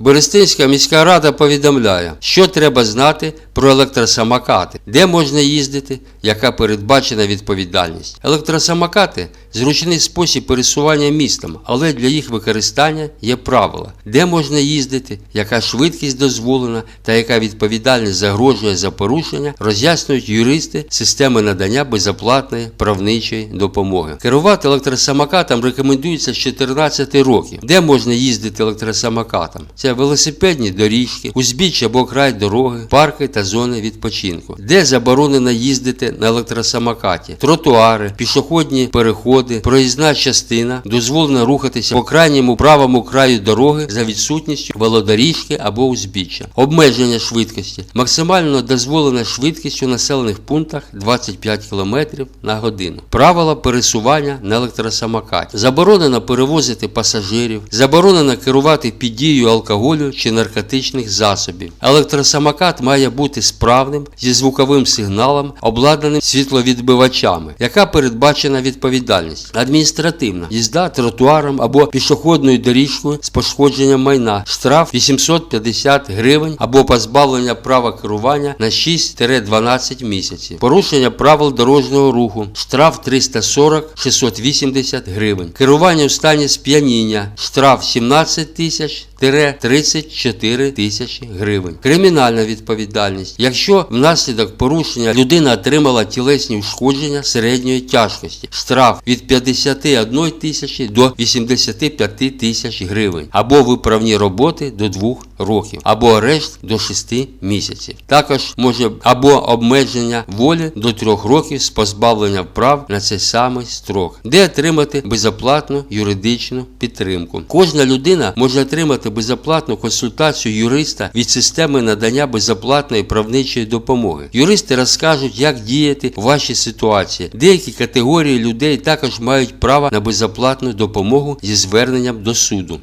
Берестинська міська рада повідомляє, що треба знати про електросамокати, де можна їздити, яка передбачена відповідальність. Електросамокати зручний спосіб пересування містом, але для їх використання є правила, де можна їздити, яка швидкість дозволена та яка відповідальність загрожує за порушення, роз'яснюють юристи системи надання безоплатної правничої допомоги. Керувати електросамокатом рекомендується з 14 років. Де можна їздити електросамокатом? Це велосипедні доріжки, узбіччя або край дороги, парки та зони відпочинку. Де заборонено їздити на електросамокаті? Тротуари, пішохідні переходи, проїзна частина, дозволено рухатися по крайньому правому краю дороги за відсутністю велодоріжки або узбіччя. Обмеження швидкості. Максимально дозволена швидкість у населених пунктах 25 км на годину. Правила пересування на електросамокаті. Заборонено перевозити пасажирів, заборонено керувати під дією алкоголю чи наркотичних засобів. Електросамокат має бути справним зі звуковим сигналом, обладнаним світловідбивачами, яка передбачена відповідальність. Адміністративна їзда тротуаром або пішохідною доріжкою з пошкодженням майна. Штраф 850 гривень або позбавлення права керування на 6-12 місяців. Порушення правил дорожнього руху. Штраф 340-680 гривень. Керування у стані сп'яніння. Штраф 17 тисяч 34 тисячі гривень. Кримінальна відповідальність. Якщо внаслідок порушення людина отримала тілесні ушкодження середньої тяжкості, штраф від 51 тисячі до 85 тисяч гривень, або виправні роботи до 2 років, або арешт до 6 місяців. Також може або обмеження волі до 3 років з позбавленням прав на цей самий строк, де отримати безоплатну юридичну підтримку. Кожна людина може отримати безоплатну консультацію юриста від системи надання безоплатної правничої допомоги. Юристи розкажуть, як діяти в вашій ситуації. Деякі категорії людей також мають право на безоплатну допомогу зі зверненням до суду.